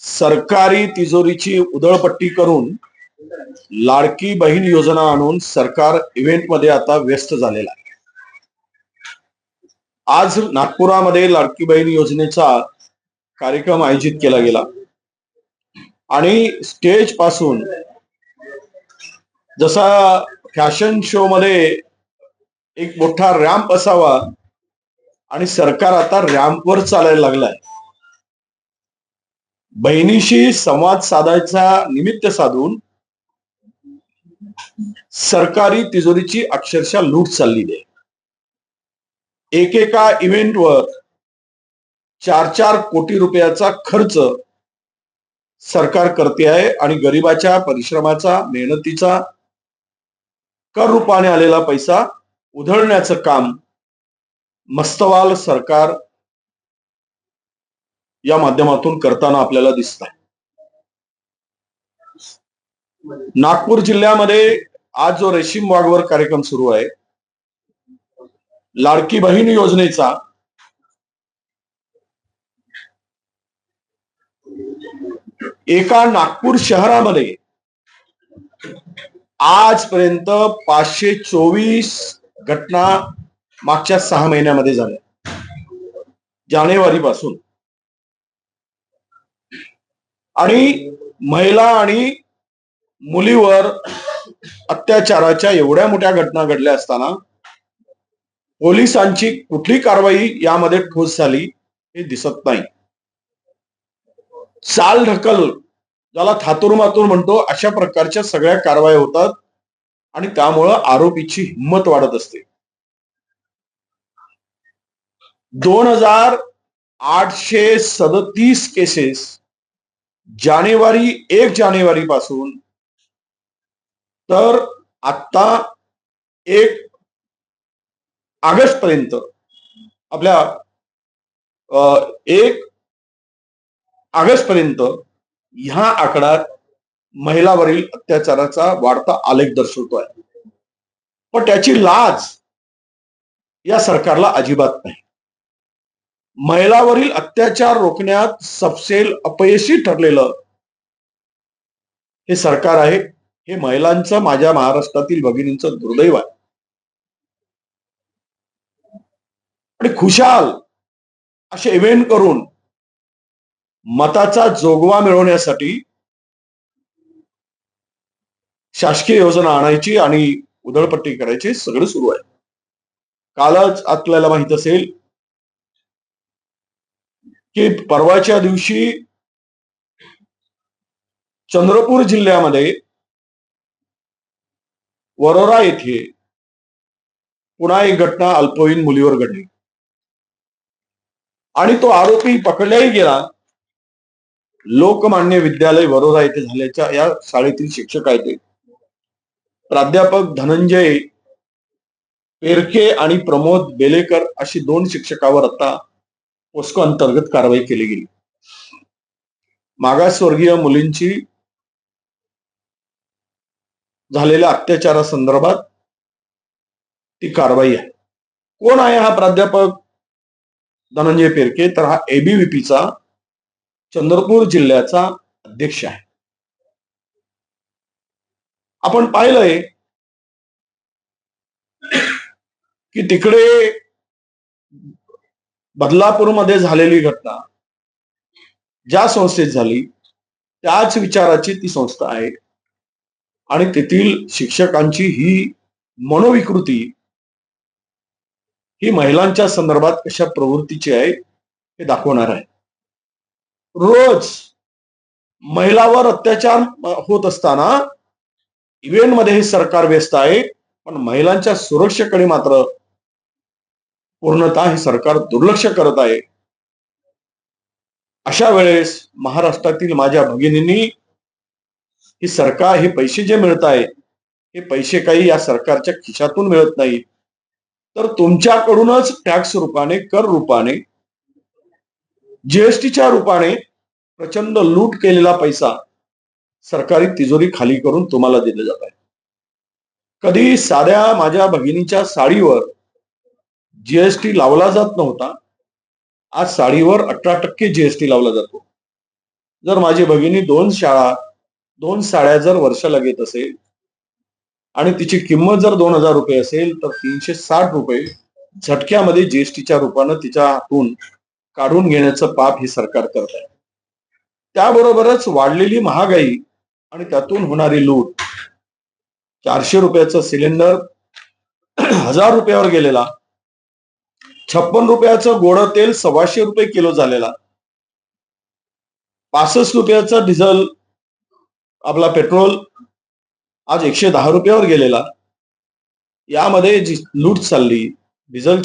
सरकारी तिजोरीची उधळपट्टी करून लाडकी बहीण योजना आणून सरकार इव्हेंटमध्ये आता व्यस्त झालेला आहे. आज नागपुरामध्ये लाडकी बहीण योजनेचा कार्यक्रम आयोजित केला गेला. आणि स्टेजपासून जसा फॅशन शो मध्ये एक मोठा रॅम्प असावा आणि सरकार आता रॅम्पवर चालायला लागलाय. बहिणीशी संवाद साधायचा निमित्त साधून सरकारी तिजोरीची अक्षरशः लूट चाललेली आहे. एकेका इव्हेंटवर चार चार कोटी रुपयाचा खर्च सरकार करते आहे आणि गरिबाच्या परिश्रमाचा मेहनतीचा कर रूपाने आलेला पैसा उधळण्याचं काम मस्तवाल सरकार या माध्यमातून करताना आपल्याला दिसत आहे नागपूर जिल्ह्यामध्ये आज जो रेशीम वाघवर कार्यक्रम सुरू आहे लाडकी बहीण योजनेचा एका नागपूर शहरामध्ये आजपर्यंत पाचशे चोवीस घटना मागच्या सहा महिन्यामध्ये झाल्या. जानेवारी पासून आणि महिला आणि मुलीवर अत्याचाराच्या एवढ्या मोठ्या घटना घडल्या असताना पोलिसांची कुठली कारवाई यामध्ये ठोस झाली हे दिसत नाही. चाल ढकल ज्याला थातूर मातूर म्हणतो अशा प्रकारच्या सगळ्या कारवाया होतात. आणि त्यामुळं आरोपीची हिंमत वाढत असते. दोन हजार आठशे सदतीस केसेस जानेवारी एक जानेवारी पासून तर आता एक ऑगस्ट पर्यंत आपल्या एक ऑगस्ट पर्यंत ह्या आकड्यात महिलावरील अत्याचाराचा वाढता आलेख दर्शवतोय. पण त्याची लाज या सरकारला अजिबात नाही. महिलावरील अत्याचार रोखण्यात सपसेल अपयशी ठरलेलं हे सरकार आहे. हे महिलांचं माझ्या महाराष्ट्रातील भगिनींचं दुर्दैव आहे. आणि खुशाल असे इव्हेंट करून मताचा जोगवा मिळवण्यासाठी शासकीय योजना आणायची आणि उधळपट्टी करायची सगळं सुरू आहे. कालच आपल्याला माहीत असेल की परवाच्या दिवशी चंद्रपूर जिल्ह्यामध्ये वरोरा येथे पुन्हा एक घटना अल्पवयीन मुलीवर घडली. आणि तो आरोपी पकडल्याही गेला. लोकमान्य विद्यालय वरोरा येथे झाल्याच्या या शाळेतील शिक्षक आहेत प्राध्यापक धनंजय पेरके आणि प्रमोद बेलेकर अशी दोन शिक्षकावर आता पोस्को अंतर्गत कारवाई केली गेली. मागासवर्गीय मुलींची झालेल्या अत्याचारासंदर्भात ती कारवाई आहे. कोण आहे हा प्राध्यापक धनंजय पेरके? तर हा एबीव्हीपीचा चंद्रपूर जिल्ह्याचा अध्यक्ष आहे. आपण पाहिलंय की तिकडे बदलापूरमध्ये झालेली घटना ज्या संस्थेत झाली त्याच विचाराची ती संस्था आहे. आणि तेथील शिक्षकांची ही मनोविकृती ही महिलांच्या संदर्भात कशा प्रवृत्तीची आहे हे दाखवणार आहे. रोज महिलावर अत्याचार होत असताना इव्हेंटमध्ये हे सरकार व्यस्त आहे पण महिलांच्या सुरक्षेकडे मात्र पूर्णतः हे सरकार दुर्लक्ष करत आहे. अशा वेळेस महाराष्ट्रातील माझ्या भगिनींनी ही सरकार हे पैसे जे मिळत आहे हे पैसे काही या सरकारच्या खिशातून मिळत नाही तर तुमच्याकडूनच टॅक्स रूपाने कर रूपाने जीएसटीच्या रूपाने प्रचंड लूट केलेला पैसा सरकारी तिजोरी खाली करून तुम्हाला दिलं जात आहे. कधी साध्या माझ्या भगिनीच्या साडीवर जीएसटी लावला जात नव्हता आज साडीवर अठरा टक्के जीएसटी लावला जातो. जर माझी भगिनी दोन शाळा दोन साड्या जर वर्षाला घेत असेल आणि तिची किंमत जर दोन हजार रुपये असेल तर तीनशे साठ रुपये झटक्यामध्ये जीएसटीच्या रूपानं तिच्या हातून काढून घेण्याचं पाप हे सरकार करत आहे. त्याबरोबरच वाढलेली महागाई आणि त्यातून होणारी लूट चारशे रुपयाचं सिलेंडर हजार रुपयावर गेलेला छप्पन रुपयाचं गोड तेल सव्वाशे रुपये किलो झालेला पासष्ट रुपयाचं डिझेल आपला पेट्रोल आज एकशे दहा रुपयावर गेलेला. यामध्ये जी लूट चालली डिझेल